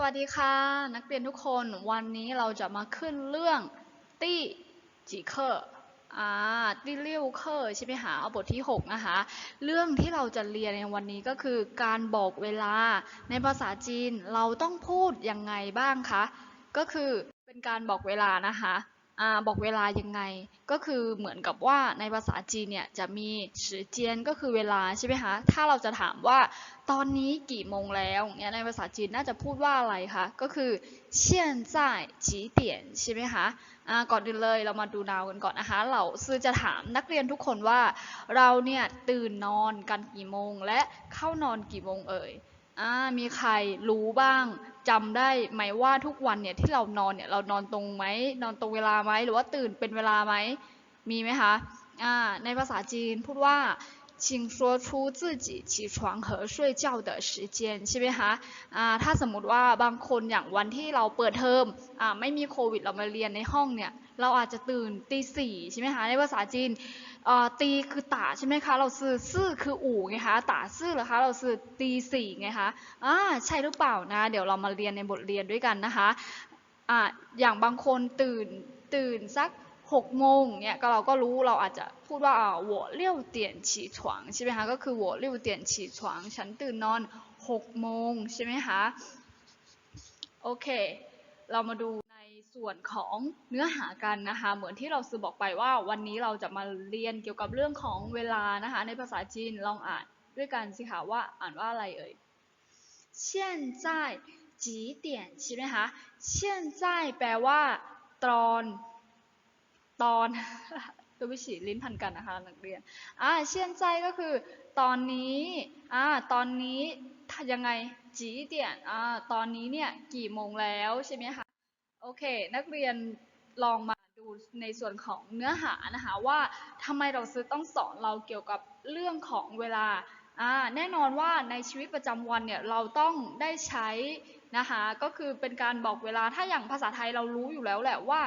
สวัสดีค่ะ นักเรียนทุกคนวันนี้เราจะมาขึ้นเรื่องตี้จีเคอร์อ่าตี้เลี้ยวเคอร์ใช่ไหมคะเอาบทที่ 6 นะคะ เรื่องที่เราจะเรียนในวันนี้ก็คือการบอกเวลาในภาษาจีนเราต้องพูดยังไงบ้างคะ ก็คือเป็นการบอกเวลานะคะ อบอกเวลายังไง ก็คือเหมือนกับว่าในภาษาจีนเนี่ยจะมีสือเจียนก็คือเวลาใช่ไหมคะถ้าเราจะถามว่าตอนนี้กี่โมงแล้วเนี่ยในภาษาจีนน่าจะพูดว่าอะไรคะก็คือเชียนจ่ายจีเตียนใช่ไหมคะก่อนอื่นเลยเรามาดูนาวกันก่อนนะคะเราซื้อจะถามนักเรียนทุกคนว่าเราเนี่ยตื่นนอนกันกี่โมง และเข้านอนกี่โมงเอ่ยมีใครรู้บ้าง จำได้ไหมว่าทุกวันเนี่ยที่เรานอนเนี่ยเรานอนตรงไหมนอนตรงเวลาไหมหรือว่าตื่นเป็นเวลาไหมมีไหมคะอ่าในภาษาจีนพูดว่า 请说出自己起床和睡觉的时间ใช่ไหมคะอ่าถ้าสมมติว่าบางคนอย่างวันที่เราเปิดเทอมอ่าไม่มีโควิดเรามาเรียนในห้องเนี่ยเราอาจจะตื่นตีสี่ใช่ไหมคะในภาษาจีน อ่าตีคือตาใช่ไหมคะเราซื่อซื่อคืออู่ไงคะตาซื่อเหรอคะเราซื่อตีสี่ไงคะอ่าใช่หรือเปล่านะเดี๋ยวเรามาเรียนในบทเรียนด้วยกันนะคะอ่าอย่างบางคนตื่นตื่นสัก หกโมงเนี่ยก็เราก็รู้เราอาจจะพูดว่าอ่า我六点起床ใช่ไหมคะก็คือ我六点起床ฉันตื่นนอนหกโมงใช่ไหมคะโอเค เรามาดูใน ส่วนของเนื้อหากันนะคะเหมือนที่เราซื้อบอกไปว่าวันนี้เราจะมาเรียนเกี่ยวกับเรื่องของเวลานะคะในภาษาจีนลองอ่านด้วยกันสิคะว่าอ่านว่าอะไรเอ่ย现在几点ใช่ไหมคะ现在แปลว่า ตอน ตอน ตัววิฉีลิ้นพันกันนะคะนักเรียน อ่าเช่นใจก็คือ ตอนนี้ อ่า ตอนนี้ถ้ายังไงจีเตียนอ่า ตอนนี้เนี่ยกี่โมงแล้วใช่ไหมคะ โอ เค นักเรียนลองมาดูในส่วนของเนื้อหานะคะว่าทำไมเราซื้อต้องสอนเราเกี่ยวกับเรื่องของเวลาอ่าแน่นอนว่าในชีวิตประจำวันเนี่ยเราต้องได้ใช้นะคะก็คือเป็นการบอกเวลาถ้าอย่างภาษาไทยเรารู้อยู่แล้วแหละว่า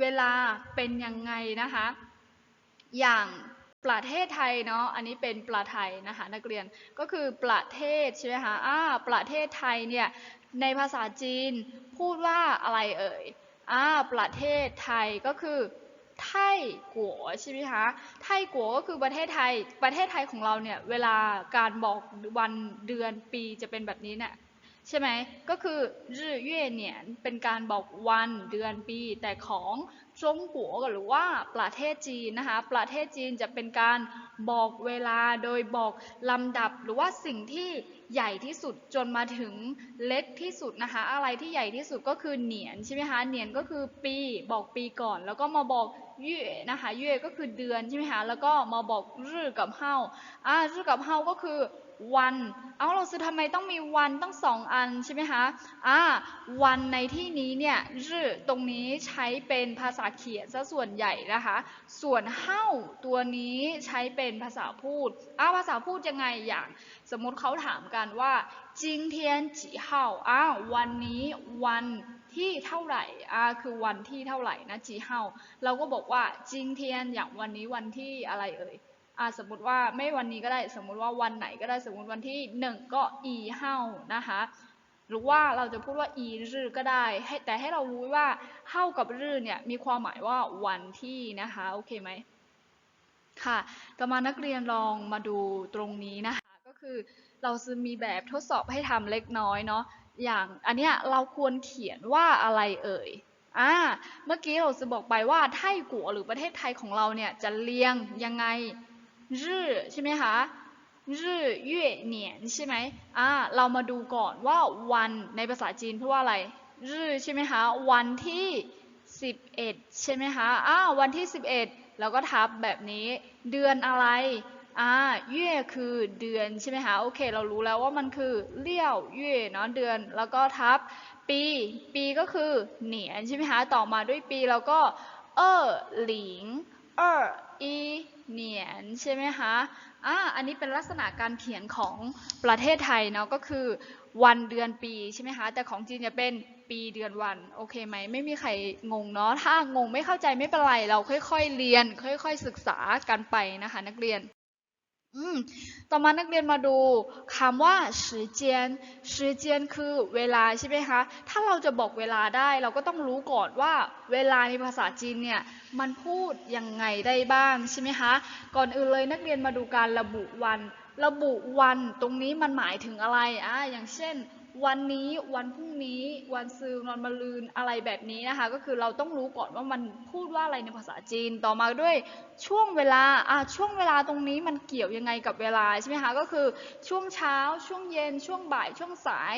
เวลาเป็นยังไงนะคะอย่างประเทศไทยเนาะ อันนี้เป็นประไทยนะคะนักเรียน ก็คือประเทศใช่ไหมคะอ่าประเทศไทยเนี่ย ในภาษาจีนพูดว่าอะไรเอ่ยอ่าประเทศไทยก็คือไทยกัวใช่ไหมคะ ไทยกัวก็คือประเทศไทย ประเทศไทยของเราเนี่ยเวลาการบอกวันเดือนปีจะเป็นแบบนี้เนี่ยใช่ไหม ก็คือรื่อเย่เหนียนเป็นการบอกวันเดือนปี แต่ของจงกัวหรือว่าประเทศจีนนะคะ ประเทศจีนจะเป็นการบอกเวลาโดยบอกลำดับหรือว่าสิ่งที่ ใหญ่ที่สุดจนมาถึงเล็กที่สุดนะคะ อะไรที่ใหญ่ที่สุดก็คือเหนียนใช่ไหมคะเหนียนก็คือปีบอกปีก่อน แล้วก็มาบอกเย่นะคะเย่ก็คือเดือนใช่ไหมคะแล้วก็มาบอกรื่อกับเฮาอ่ารื่อกับเฮาก็คือ วันเอาเราซื้อทำไมต้องมีวันต้องสองอันใช่ไหมคะอ่าวันในที่นี้เนี่ยรื่อตรงนี้ใช้เป็นภาษาเขียนซะส่วนใหญ่นะคะ ส่วนเฮ้าตัวนี้ใช้เป็นภาษาพูดอ้าภาษาพูดยังไงอย่าง สมมติเขาถามกันว่าจิงเทียนจีเฮาอ้าววันนี้วันที่เท่าไหร่อ่าคือวันที่เท่าไหร่นะจีเฮาเราก็บอกว่าจิงเทียนอย่างวันนี้วันที่อะไรเอ่ย อ่าสมมติว่าไม่วันนี้ก็ได้สมมุติว่าวันไหนก็ได้สมมติวันที่หนึ่งก็อีเฮานะคะหรือว่าเราจะพูดว่าอีรือก็ได้ให้แต่ให้เรารู้ว่าเฮากับรือเนี่ยมีความหมายว่าวันที่นะคะโอเคไหมค่ะต่อมานักเรียนลองมาดูตรงนี้นะคะ ก็คือเราจะมีแบบทดสอบให้ทำเล็กน้อยเนาะอย่างอันเนี้ยเราควรเขียนว่าอะไรเอ่ยอ่าเมื่อกี้เราจะบอกไปว่าไทยกัวหรือประเทศไทยของเราเนี่ยจะเรียงยังไง รื่อใช่ไหมคะรื่อเย่เหนียนใช่ไหมอ่าเรามาดูก่อนว่าวันในภาษาจีนพูดว่าอะไรรื่อใช่ไหมคะ วันที่ 11 ใช่ไหมคะอ้าวันที่ 11เราก็ทับแบบนี้ เดือนอะไรอ่าเย่คือเดือนใช่ไหมคะโอเค เรารู้แล้วว่ามันคือเลี่ยวเย่เนาะเดือนแล้วก็ทับปี ปีก็คือเหนียนใช่ไหมคะต่อมาด้วยปีเราก็เออหลิงเอออี เหนียนใช่ไหมคะอ่าอันนี้เป็นลักษณะการเขียนของประเทศไทยเนาะก็คือวันเดือนปีใช่ไหมคะ แต่ของจีนจะเป็นปีเดือนวัน โอเคไหม ไม่มีใครงงเนาะ ถ้างงไม่เข้าใจไม่เป็นไร เราค่อยๆเรียน ค่อยๆศึกษากันไปนะคะ นักเรียน อืม ต่อมานักเรียนมาดูคำว่าสิเจียนสิเจียนคือเวลาใช่ไหมคะ ถ้าเราจะบอกเวลาได้เราก็ต้องรู้ก่อนว่าเวลาในภาษาจีนเนี่ยมันพูดยังไงได้บ้างใช่ไหมคะ ก่อนอื่นเลยนักเรียนมาดูการระบุวัน ระบุวันตรงนี้มันหมายถึงอะไรอะอย่างเช่น วันนี้วันพรุ่งนี้ วันซืนวันมะรืนอะไรแบบนี้นะคะ ก็คือเราต้องรู้ก่อนว่ามันพูดว่าอะไรในภาษาจีนต่อมาด้วยช่วงเวลาอะช่วงเวลาตรงนี้มันเกี่ยวยังไงกับเวลาใช่ไหมคะก็คือช่วงเช้า ช่วงเย็น ช่วงบ่ายช่วงสาย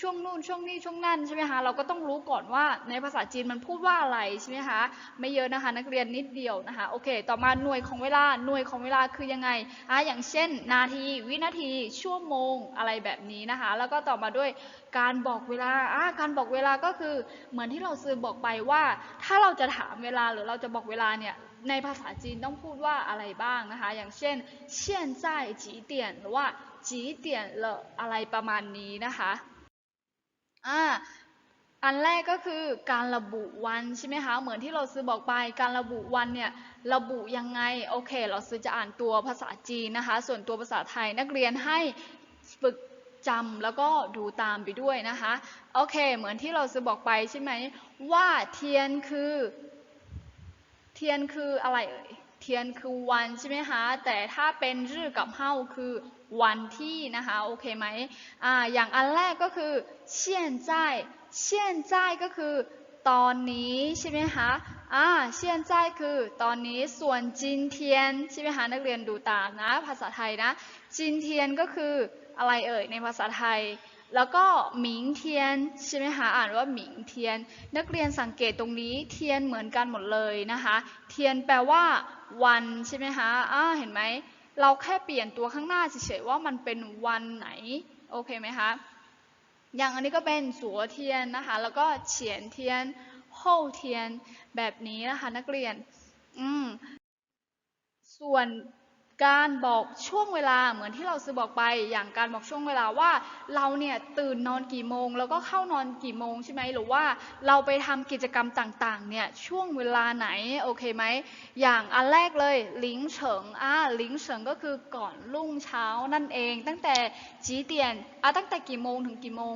ช่วงนู่นช่วงนี้ช่วงนั่นใช่ไหมคะ เราก็ต้องรู้ก่อนว่าในภาษาจีนมันพูดว่าอะไรใช่ไหมคะ ไม่เยอะนะคะ นักเรียนนิดเดียวนะคะ โอเค ต่อมาหน่วยของเวลา หน่วยของเวลาคือยังไงอ่ะอย่างเช่น นาที วินาที ชั่วโมง อะไรแบบนี้นะคะ แล้วก็ต่อมาด้วยการบอกเวลาอ่ะการบอกเวลาก็คือเหมือนที่เราซื้อบอกไปว่า ถ้าเราจะถามเวลาหรือเราจะบอกเวลาเนี่ย ในภาษาจีนต้องพูดว่าอะไรบ้างนะคะ อย่างเช่น现在几点หรือว่า几点了อะไรประมาณนี้นะคะ อ่าอันแรกก็คือการระบุวันใช่ไหมคะเหมือนที่เราซื้อบอกไปการระบุวันเนี่ยระบุยังไงโอเค เราซื้อจะอ่านตัวภาษาจีนนะคะ ส่วนตัวภาษาไทยนักเรียนให้ฝึกจำแล้วก็ดูตามไปด้วยนะคะโอเค เหมือนที่เราซื้อบอกไปใช่ไหมว่าเทียนคือ เทียนคืออะไรเอ่ยเทียนคือวันใช่ไหมคะแต่ถ้าเป็นรื่อกับเฮาคือ วันที่นะคะโอเคไหมอ่าอย่างอันแรกก็คือเชียนใจเชียนใจก็คือตอนนี้ใช่ไหมคะอ่าเชียนใจคือตอนนี้ส่วนจินเทียนใช่ไหมคะนักเรียนดูตามนะภาษาไทยนะจินเทียนก็คืออะไรเอ่ยในภาษาไทย แล้วก็หมิงเทียนใช่ไหมคะอ่านว่าหมิงเทียน นักเรียนสังเกตตรงนี้เทียนเหมือนกันหมดเลยนะคะ เทียนแปลว่าวันใช่ไหมคะอ่าเห็นไหม เราแค่เปลี่ยนตัวข้างหน้าเฉยๆว่ามันเป็นวันไหน โอเคไหมคะ อย่างอันนี้ก็เป็นสัวเทียนนะคะ แล้วก็เฉียนเทียนโฮเทียนแบบนี้นะคะนักเรียน อืม ส่วน การบอกช่วงเวลาเหมือนที่เราซื้อบอกไปอย่างการบอกช่วงเวลาว่าเราเนี่ยตื่นนอนกี่โมง แล้วก็เข้านอนกี่โมงใช่ไหมหรือว่าเราไปทำกิจกรรมต่างๆเนี่ยช่วงเวลาไหนโอเคไหมอย่างอันแรกเลยลิงเฉิงอ่าลิงเฉิงก็คือก่อนรุ่งเช้านั่นเอง ตั้งแต่จีเตียนอะตั้งแต่กี่โมงถึงกี่โมง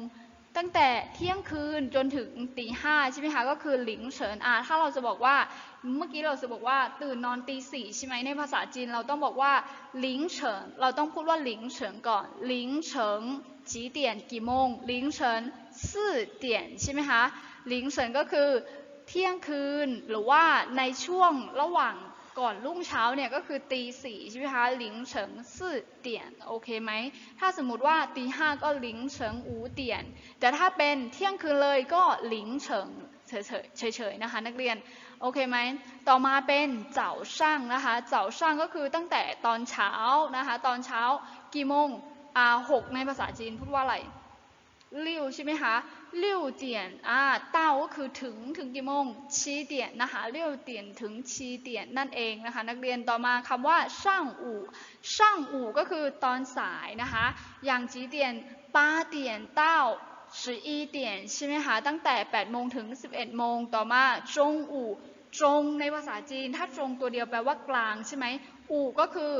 ตั้งแต่เที่ยงคืนจนถึงตีห้าใช่ไหมคะก็คือหลิงเฉินอาถ้าเราจะบอกว่าเมื่อกี้เราจะบอกว่าตื่นนอนตีสี่ใช่ไหมในภาษาจีนเราต้องบอกว่าหลิงเฉินเราต้องพูดว่าหลิงเฉินก่อนหลิงเฉินจีเตียนกี่โมงหลิงเฉินสี่เตียนใช่ไหมคะหลิงเฉินก็คือเที่ยงคืนหรือว่าในช่วงระหว่าง ก่อนรุ่งเช้าเนี่ยก็คือตีสี่ใช่ไหมคะหลิงเฉิงสี่เตียนโอเคไหม ถ้าสมมติว่าตีห้าก็หลิงเฉิงอูเตียน แต่ถ้าเป็นเที่ยงคืนเลยก็หลิงเฉิงเฉยๆเฉยนะคะนักเรียนโอเคไหม ต่อมาเป็นเจ้าช่างนะคะเจ้าช่างก็คือตั้งแต่ตอนเช้านะคะตอนเช้ากี่โมงอ่าหกในภาษาจีนพูดว่าอะไรลิ้วใช่ไหมคะ六点อ่าเต้าก็คือถึงถึงกี่โมงชี้เดียนนะคะเลี้ยเดียนถึงชี้เดียนนั่นเองนะคะ นักเรียนต่อมาคำว่าช่างอู่ช่าอู่ก็คือตอนสายนะคะอย่างจีเดียนป้าเดียนเต้สิบอีเดียนใช่ไหมคะตั้งแต่8โมงถึง 11โมงต่อมาจงอู่จงในภาษาจีน ถ้าจงตัวเดียวแปลว่ากลางใช่ไหมอู่ก็คือ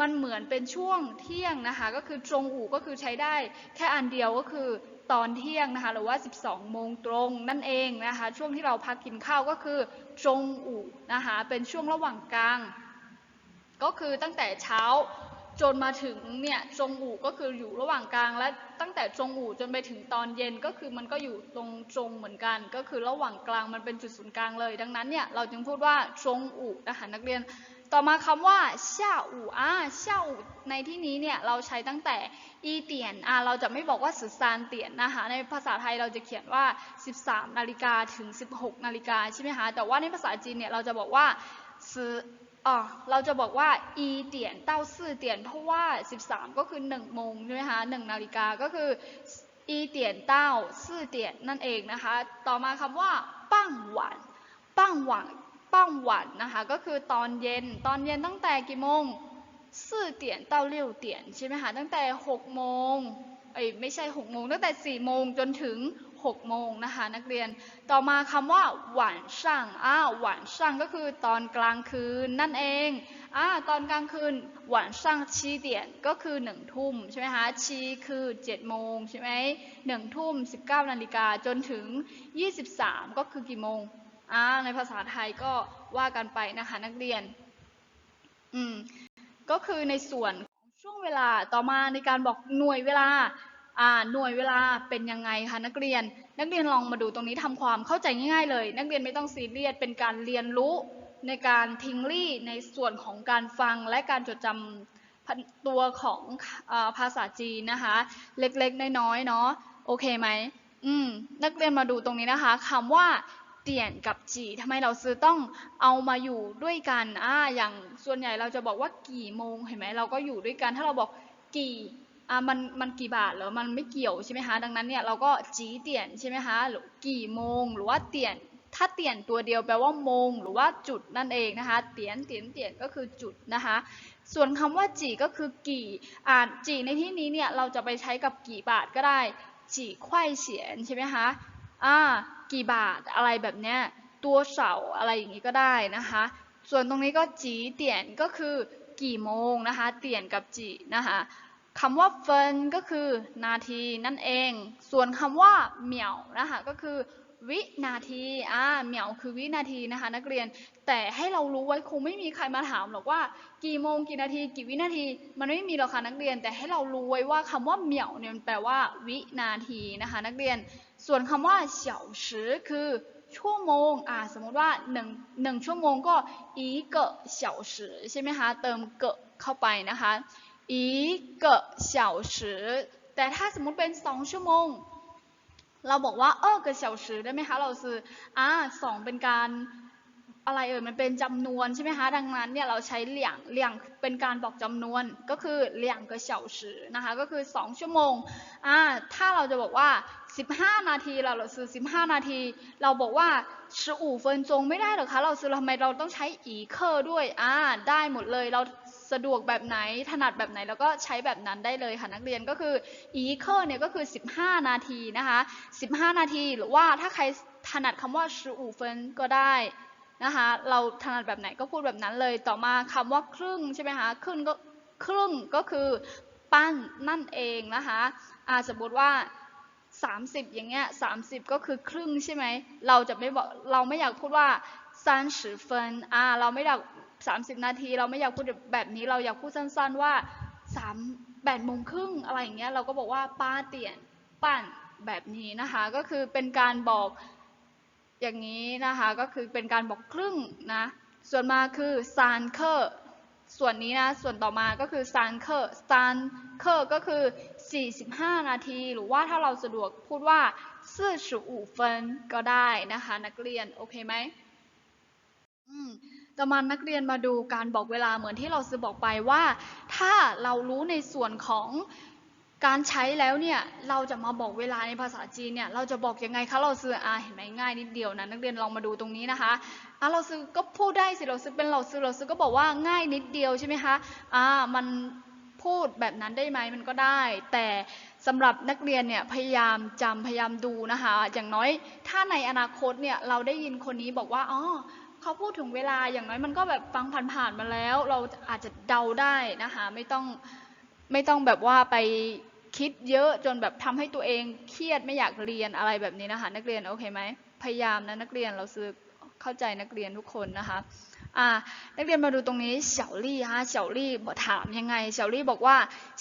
มันเหมือนเป็นช่วงเที่ยงนะคะ ก็คือจงอู่ก็คือใช้ได้ แค่อันเดียวก็คือ ตอนเที่ยงนะคะหรือว่า 12 โมงตรงนั่นเองนะคะช่วงที่เราพักกินข้าวก็คือจงอู่นะคะเป็นช่วงระหว่างกลาง ก็คือตั้งแต่เช้าจนมาถึงเนี่ยจงอู่ก็คืออยู่ระหว่างกลาง และตั้งแต่จงอู่จนไปถึงตอนเย็นก็คือมันก็อยู่ตรงจงเหมือนกัน ก็คือระหว่างกลางมันเป็นจุดศูนย์กลางเลย ดังนั้นเนี่ยเราจึงพูดว่าจงอู่นะคะนักเรียน ต่อมาคำว่า下午อ่า下午ในที่นี้เนี่ยเราใช้ตั้งแต่อีเตียนอ่าเราจะไม่บอกว่าสิบสามเตียนนะคะในภาษาไทยเราจะเขียนว่า 13นาฬิกาถึง 16นาฬิกาใช่ไหมคะแต่ว่าในภาษาจีนเนี่ยเราจะบอกว่าซื้ออ๋อเราจะบอกว่าอีเตียนเต้าซื่อเตียนเพราะว่า 13 ก็คือ1โมงใช่ไหมคะ1นาฬิกาก็คืออีเตียนเต้าซื่อเตียนนั่นเองนะคะ ต่อมาคำว่าปั้งหวานปั้งหวาน ปั้งหวานนะคะก็คือตอนเย็น ตอนเย็นตั้งแต่กี่โมงสี่เตียนเต้าเลี้ยวเตียนใช่ไหมคะตั้งแต่6โมงเอ้ยไม่ใช่6โมงตั้งแต่4โมงจนถึง6โมงนะคะนักเรียนต่อมาคำว่าหวานช่างอ่าหวานช่างก็คือตอนกลางคืนนั่นเองอ่าตอนกลางคืนหวานช่างชีเตียนก็คือหนึ่งทุ่มใช่ไหมคะชีคือ7โมงใช่ไหมหนึ่งทุ่ม19นาฬิกาจนถึง23ก็คือกี่โมง อ่าในภาษาไทยก็ว่ากันไปนะคะนักเรียน อืม ก็คือในส่วนของช่วงเวลาต่อมาในการบอกหน่วยเวลา อ่า หน่วยเวลาเป็นยังไงคะนักเรียน นักเรียนลองมาดูตรงนี้ทำความเข้าใจง่ายๆเลย นักเรียนไม่ต้องซีเรียส เป็นการเรียนรู้ในการทิ้งรี่ในส่วนของการฟังและการจดจำตัวของอภาษาจีนนะคะ เล็กๆ น้อยๆ เนาะ โอเคไหม อืม นักเรียนมาดูตรงนี้นะคะคำว่า เตี่ยนกับจีทำไมเราซื้อต้องเอามาอยู่ด้วยกันอ่าอย่างส่วนใหญ่เราจะบอกว่ากี่โมงเห็นไหมเราก็อยู่ด้วยกัน ถ้าเราบอกกี่อะมันมันกี่บาทเหรอมันไม่เกี่ยวใช่ไหมคะดังนั้นเนี่ยเราก็จีเตียนใช่ไหมคะหรือกี่โมงหรือว่าเตียนถ้าเตียนตัวเดียวแปลว่าโมง หรือว่าจุดนั่นเองนะคะ เตียนเตียนเตียนก็คือจุดนะคะ ส่วนคำว่าจีก็คือกี่อ่าจีในที่นี้เนี่ยเราจะไปใช้กับกี่บาทก็ได้จีควายเฉียนใช่ไหมคะ อ่ากี่บาทอะไรแบบเนี้ยตัวเสาอะไรอย่างนี้ก็ได้นะคะ ส่วนตรงนี้ก็จีเตียนก็คือกี่โมงนะคะเตียนกับจีนะคะคำว่าเฟินก็คือนาทีนั่นเอง ส่วนคำว่าเหมียวนะคะก็คือวินาทีอ่าเหมียวคือวินาทีนะคะ นักเรียน แต่ให้เรารู้ไว้คงไม่มีใครมาถามหรอกว่า กี่โมงกี่นาที กี่วินาที มันไม่มีหรอกค่ะนักเรียน แต่ให้เรารู้ไว้ว่าคำว่าเหมียวเนี่ยมันแปลว่า วินาทีนะคะ นักเรียน ส่วนคำว่าเฉาชือคือชั่วโมงอ่าสมมติว่าหนึ่งหนึ่งชั่วโมงก็อีเกะเฉาชือใช่ไหมคะเติมเกะเข้าไปนะคะอีเกะเฉาชือแต่ถ้าสมมติเป็นสองชั่วโมง เราบอกว่าเออกะเฉาชือได้ไหมคะเราซื้ออ่าสองเป็นการ อะไรเอ่ยมันเป็นจำนวนใช่ไหมคะดังนั้นเนี่ยเราใช้เหลี่ยงเหลี่ยงเป็นการบอกจำนวนก็คือเหลี่ยงกับเฉาชือนะคะก็คือ 2 ชั่วโมงอ่าถ้าเราจะบอกว่า 15 นาทีเราเราซื้อ 15 นาที เราบอกว่าสู่เฟินจงไม่ได้หรอคะเราซื้อทำไมเราต้องใช้อีเคอร์ด้วยอ่าได้หมดเลยเราสะดวกแบบไหนถนัดแบบไหนแล้วก็ใช้แบบนั้นได้เลยค่ะนักเรียนก็คืออีเคอร์เนี่ยก็คือ 15 นาทีนะคะ 15 นาทีหรือว่าถ้าใครถนัดคำว่าสู่เฟินก็ได้ นะคะ เราถนัดแบบไหนก็พูดแบบนั้นเลย ต่อมาคำว่าครึ่งใช่ไหมคะครึ่งก็ครึ่งก็คือปั้นนั่นเองนะคะอาสมมติว่า 30 อย่างเงี้ย30 ก็คือครึ่งใช่ไหมเราจะไม่บอกเราไม่อยากพูดว่า30分อ่าเราไม่อยาก30 นาที เราไม่อยากพูดแบบนี้เราอยากพูดสั้นๆว่า3 8โมงครึ่งอะไรอย่างเงี้ยเราก็บอกว่าป้าเตียนปั่นแบบนี้นะคะ ก็คือเป็นการบอก อย่างนี้นะคะก็คือเป็นการบอกครึ่งนะ ส่วนมาคือซานเคอร์ส่วนนี้นะ ส่วนต่อมาก็คือซานเคอร์ซานเคอร์ก็คือ 45 นาที หรือว่าถ้าเราสะดวกพูดว่า45分ก็ได้นะคะ นักเรียน โอเคไหมอืมต่อมานักเรียนมาดูการบอกเวลาเหมือนที่เราซื้อบอกไปว่า ถ้าเรารู้ในส่วนของ การใช้แล้วเนี่ยเราจะมาบอกเวลาในภาษาจีนเนี่ยเราจะบอกยังไงคะเราซื้ออ่าเห็นไหมง่ายนิดเดียวนะนักเรียนลองมาดูตรงนี้นะคะอ่าเราซื้อก็พูดได้สิเราซื้อเป็นเราซื้อเราซื้อก็บอกว่าง่ายนิดเดียวใช่ไหมคะอ่ามันพูดแบบนั้นได้ไหมมันก็ได้ แต่สำหรับนักเรียนเนี่ยพยายามจำพยายามดูนะคะ อย่างน้อยถ้าในอนาคตเนี่ยเราได้ยินคนนี้บอกว่าอ๋อเขาพูดถึงเวลาอย่างน้อยมันก็แบบฟังผ่านๆมาแล้ว เราอาจจะเดาได้นะคะ ไม่ต้อง ไม่ต้องแบบว่าไปคิดเยอะจนแบบทำให้ตัวเองเครียดไม่อยากเรียนอะไรแบบนี้นะคะนักเรียนโอเคไหมพยายามนะนักเรียนเราซื้อเข้าใจนักเรียนทุกคนนะคะอ่านักเรียนมาดูตรงนี้เฉาลี่ฮะเฉาลี่บอกถามยังไงเฉาลี่บอกว่า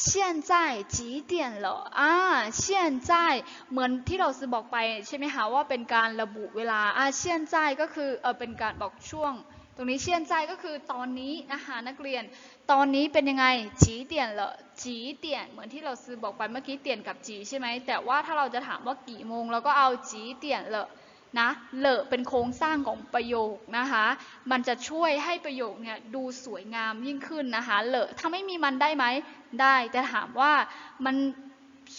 现在几点了ใจจีเหอ่าเชีเหมือนที่เราซื้อบอกไปใช่ไหมคะว่าเป็นการระบุเวลาอ่าเชีก็คือเออเป็นการบอกช่วง ตรงนี้เชียนใจก็คือตอนนี้นะคะนักเรียน ตอนนี้เป็นยังไงจีเตียนเหรอจีเตียนเหมือนที่เราซื้อบอกไปเมื่อกี้เตียนกับจีใช่ไหมแต่ว่าถ้าเราจะถามว่ากี่โมงเราก็เอาจีเตียนเหรอนะเลอะเป็นโครงสร้างของประโยคนะคะ มันจะช่วยให้ประโยคเนี่ยดูสวยงามยิ่งขึ้นนะคะเลอะถ้าไม่มีมันได้ไหมได้แต่ถามว่ามัน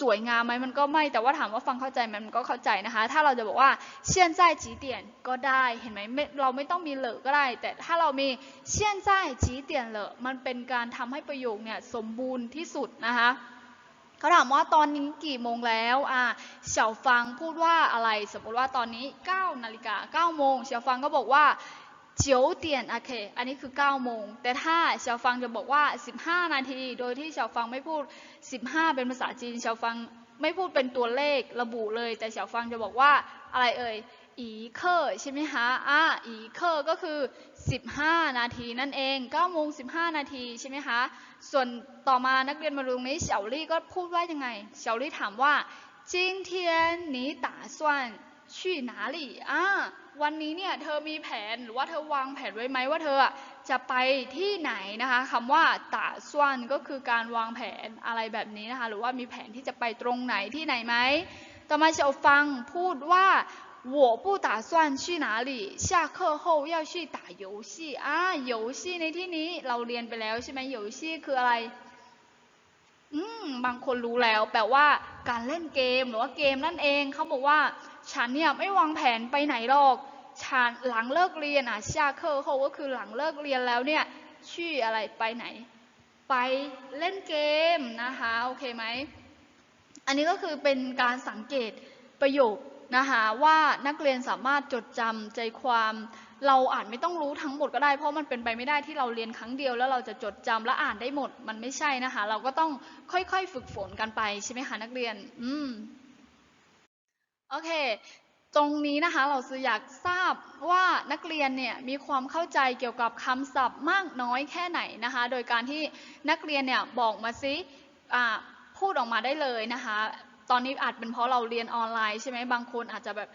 สวยงามไหมมันก็ไม่แต่ว่าถามว่าฟังเข้าใจไหมมันก็เข้าใจนะคะ ถ้าเราจะบอกว่าเชียนใจจีเตียนก็ได้เห็นไหมเราไม่ต้องมีเหลอก็ได้ แต่ถ้าเรามีเชียนใจจีเตียนเหลอมันเป็นการทำให้ประโยคเนี่ยสมบูรณ์ที่สุดนะคะเขาถามว่าตอนนี้กี่โมงแล้วอ่าเฉาฟังพูดว่าอะไร สมมติว่าตอนนี้9นาฬิกาเก้าโมงเฉาฟังก็บอกว่า เจียวเตียนโอเค อันนี้คือ 9 โมง แต่ถ้าเฉาฟังจะบอกว่า 15 นาที โดยที่เฉาฟังไม่พูด 15 เป็นภาษาจีนเฉาฟังไม่พูดเป็นตัวเลขระบุเลย แต่เฉาฟังจะบอกว่าอะไรเอ่ย อีเคอร์ใช่ไหมคะอ่าอีเคอร์ก็คือ 15 นาทีนั่นเอง9โมง15 นาทีใช่ไหมคะ ส่วนต่อมานักเรียนมาดูตรงนี้เฉาลี่ก็พูดว่ายังไงเฉาลี่ถามว่า今天你打算去哪里อ่า วันนี้เนี่ยเธอมีแผนหรือว่าเธอวางแผนไว้ไหมว่าเธออะจะไปที่ไหนนะคะคำว่าตาส่วนก็คือการวางแผนอะไรแบบนี้นะคะ หรือว่ามีแผนที่จะไปตรงไหนที่ไหนไหม ต่อมาเฉาฟังพูดว่า我不打算去哪里下课后要去打游戏อ่า游戏ในที่นี้เราเรียนไปแล้วใช่ไหม游戏คืออะไร อืมบางคนรู้แล้วแปลว่าการเล่นเกมหรือว่าเกมนั่นเองเขาบอกว่า ฉันเนี่ยไม่วางแผนไปไหนหรอกฉันหลังเลิกเรียนอะชาเคอร์โขก็คือหลังเลิกเรียนแล้วเนี่ยชื่ออะไรไปไหน ไปเล่นเกมนะคะโอเคไหมอันนี้ก็คือเป็นการสังเกตประโยคนะคะว่านักเรียนสามารถจดจำใจความ เราอ่านไม่ต้องรู้ทั้งหมดก็ได้ เพราะมันเป็นไปไม่ได้ที่เราเรียนครั้งเดียว แล้วเราจะจดจำและอ่านได้หมด มันไม่ใช่นะคะ เราก็ต้องค่อยๆ ฝึกฝนกันไปใช่ไหมคะนักเรียน อืม โอเค ตรงนี้นะคะ เราซื้อยากทราบว่านักเรียนเนี่ยมีความเข้าใจเกี่ยวกับคำศัพท์มากน้อยแค่ไหนนะคะ โดยการที่นักเรียนเนี่ยบอกมาซิอ่าพูดออกมาได้เลยนะคะ ตอนนี้อาจเป็นเพราะเราเรียนออนไลน์ใช่ไหมบางคนอาจจะแบบ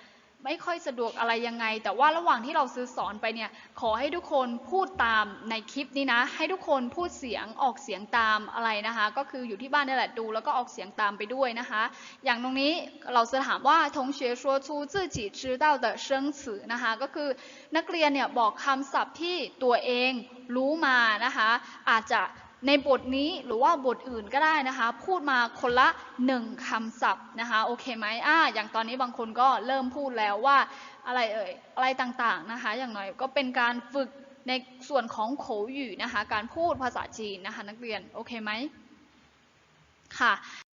ไม่ค่อยสะดวกอะไรยังไง แต่ว่าระหว่างที่เราซื้อสอนไปเนี่ย ขอให้ทุกคนพูดตามในคลิปนี้นะ ให้ทุกคนพูดเสียงออกเสียงตามอะไรนะคะ ก็คืออยู่ที่บ้านนี่แหละดู แล้วก็ออกเสียงตามไปด้วยนะคะ อย่างตรงนี้เราจะถามว่าทงเชียชัวชูนะคะ ก็คือนักเรียนเนี่ยบอกคำศัพท์ที่ตัวเองรู้มานะคะ อาจจะ ในบทนี้หรือว่าบทอื่นก็ได้นะคะ พูดมาคนละหนึ่งคำศัพท์นะคะโอเคไหมอ่าอย่างตอนนี้บางคนก็เริ่มพูดแล้วว่าอะไรเอ่ยอะไรต่างๆนะคะ อย่างน้อยก็เป็นการฝึกในส่วนของโขหยู่นะคะ การพูดภาษาจีนนะคะนักเรียนโอเคไหมค่ะ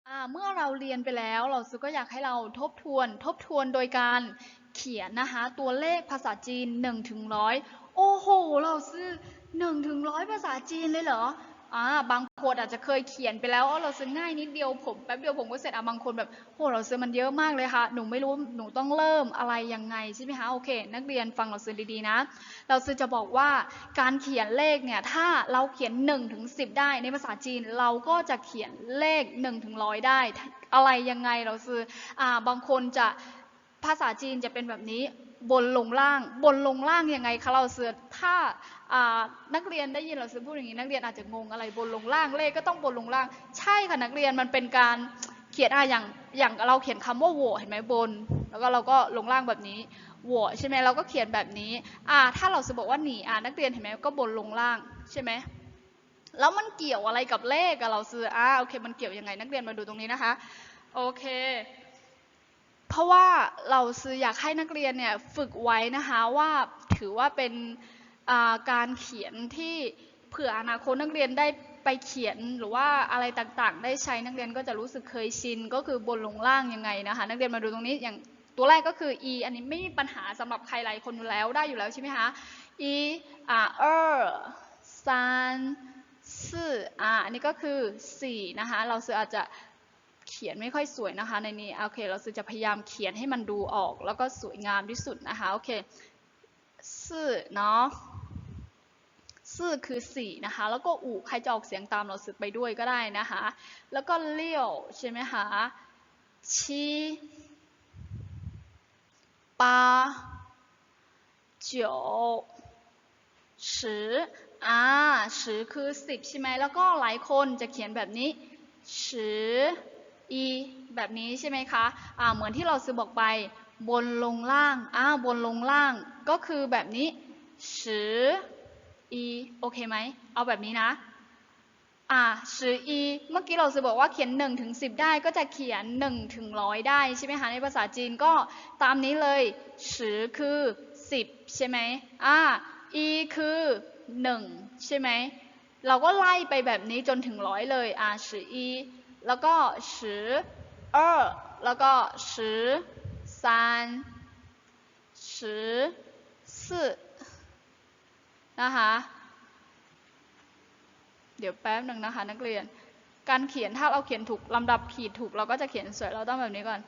อ่าเมื่อเราเรียนไปแล้วเราซื้อก็อยากให้เราทบทวน ทบทวนโดยการเขียนนะคะ ตัวเลขภาษาจีน1ถึงร้อยโอ้โห เราซื้อ1ถึงร้อยภาษาจีนเลยเหรอ อ่าบางคนอาจจะเคยเขียนไปแล้วอ๋อเราซื้อง่ายนิดเดียวผมแป๊บเดียวผมก็เสร็จอะบางคนแบบโหเราซื้อมันเยอะมากเลยค่ะ หนูไม่รู้หนูต้องเริ่มอะไรยังไงใช่ไหมคะโอเค นักเรียนฟังเราซื้อดีๆนะ เราซื้อจะบอกว่าการเขียนเลขเนี่ยถ้าเราเขียน1ถึง10ได้ในภาษาจีนเราก็จะเขียนเลข1ถึงร้อยได้ อะไรยังไงเราซื้ออ่าบางคนจะภาษาจีนจะเป็นแบบนี้ บนลงล่าง บนลงล่างยังไงคะเราเสือถ้านักเรียนได้ยินเราซื้อพูดอย่างนี้นักเรียนอาจจะงงอะไรบนลงล่างเลขก็ต้องบนลงล่าง ใช่ค่ะนักเรียนมันเป็นการเขียนอะอย่างอย่างเราเขียนคำว่าโหวเห็นไหมบน แล้วก็เราก็ลงล่างแบบนี้โหวใช่ไหมเราก็เขียนแบบนี้อ่าถ้าเราจะบอกว่าหนีอ่านักเรียนเห็นไหมก็บนลงล่างใช่ไหมแล้วมันเกี่ยวอะไรกับเลขอะเราซื้ออ่าโอเค มันเกี่ยวยังไงนักเรียนมาดูตรงนี้นะคะ โอเค เพราะว่าเราซื้ออยากให้นักเรียนเนี่ยฝึกไว้นะคะว่าถือว่าเป็นการเขียนที่เผื่ออนาคตนักเรียนได้ไปเขียนหรือว่าอะไรต่างๆ ได้ใช้นักเรียนก็จะรู้สึกเคยชิน ก็คือบนลงล่างยังไงนะคะ นักเรียนมาดูตรงนี้อย่างตัวแรกก็คือ e อันนี้ไม่มีปัญหาสำหรับใครหลายคนอยู่แล้วได้อยู่แล้วใช่ไหมคะ e อ่าเออสามสอะอันนี้ก็คือ4นะคะเราซื้ออาจจะ เขียนไม่ค่อยสวยนะคะ ในนี้โอเค เราจะพยายามเขียนให้มันดูออก แล้วก็สวยงามที่สุดนะคะโอเคสื่อเนาะสื่อคือสี่นะคะ แล้วก็อู่ใครจะออกเสียงตามเราสึกไปด้วยก็ได้นะคะ แล้วก็เลี้ยวใช่ไหมคะชี八九十อ่า十คือสิบใช่ไหมแล้วก็หลายคนจะเขียนแบบนี้十 e แบบนี้ใช่ไหมคะะเหมือนที่เราซื้อบอกไป บนลงล่างอ้าวบนลงล่าง ก็คือแบบนี้สื่อ e โอเคไหม เอาแบบนี้นะ อ่าสื่อ e เมื่อกี้เราซื้อบอกว่าเขียน1ถึง10 ได้ ก็จะเขียน1ถึงร้อยได้ใช่ไหมคะ ในภาษาจีนก็ตามนี้เลยสื่อคือ 10 ใช่ไหมอ่า e คือ1ใช่ไหม เราก็ไล่ไปแบบนี้จนถึงร้อยเลย อ่าสื่อ e แล้วก็สือเออแล้วก็สือซานสือสื่นะคะ เดี๋ยวแป๊บหนึ่งนะคะ นักเรียน การเขียนถ้าเราเขียนถูกลำดับขีดถูก เราก็จะเขียนสวยเราต้องแบบนี้ก่อน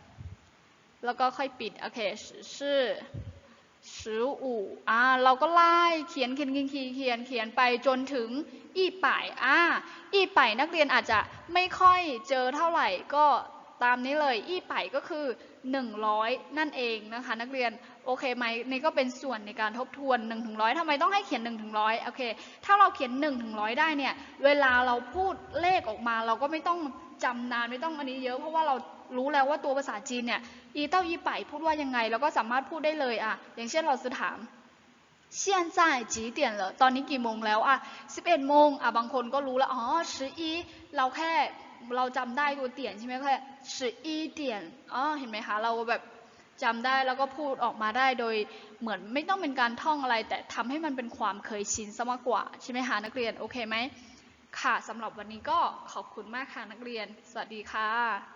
แล้วก็ค่อยปิด โอเคชื่อ สิบอู่อ่าเราก็ไล่เขียนเขียนเขียนเขียนเขียนเขียนไปจนถึงอีป่ายอ่าอีป่ายนักเรียนอาจจะไม่ค่อยเจอเท่าไหร่ก็ตามนี้เลยอีป่ายก็คือ 100 นั่นเองนะคะ นักเรียนโอเคไหมนี่ก็เป็นส่วนในการทบทวน1ถึงร้อยทำไมต้องให้เขียน1ถึงร้อยโอเคถ้าเราเขียน1ถึงร้อยได้เนี่ยเวลาเราพูดเลขออกมา เราก็ไม่ต้องจำนานไม่ต้องอันนี้เยอะเพราะว่าเรา รู้แล้วว่าตัวภาษาจีนเนี่ยอีเต้าอีไปพูดว่ายังไงเราก็สามารถพูดได้เลยอะอย่างเช่นเราจะถามเซียนจ่ายจีเตียนเหรอตอนนี้กี่โมงแล้วอะสิบเอ็ดโมงอะบางคนก็รู้แล้วอ๋อสิอีเราแค่เราจำได้ตัวเตียนใช่ไหมแค่สิอีเตียนอ๋อเห็นไหมคะเราแบบจำได้แล้วก็พูดออกมาได้โดยเหมือนไม่ต้องเป็นการท่องอะไร แต่ทำให้มันเป็นความเคยชินซะมากกว่าใช่ไหมคะนักเรียนโอเคไหมค่ะสำหรับวันนี้ก็ขอบคุณมากค่ะนักเรียน สวัสดีค่ะ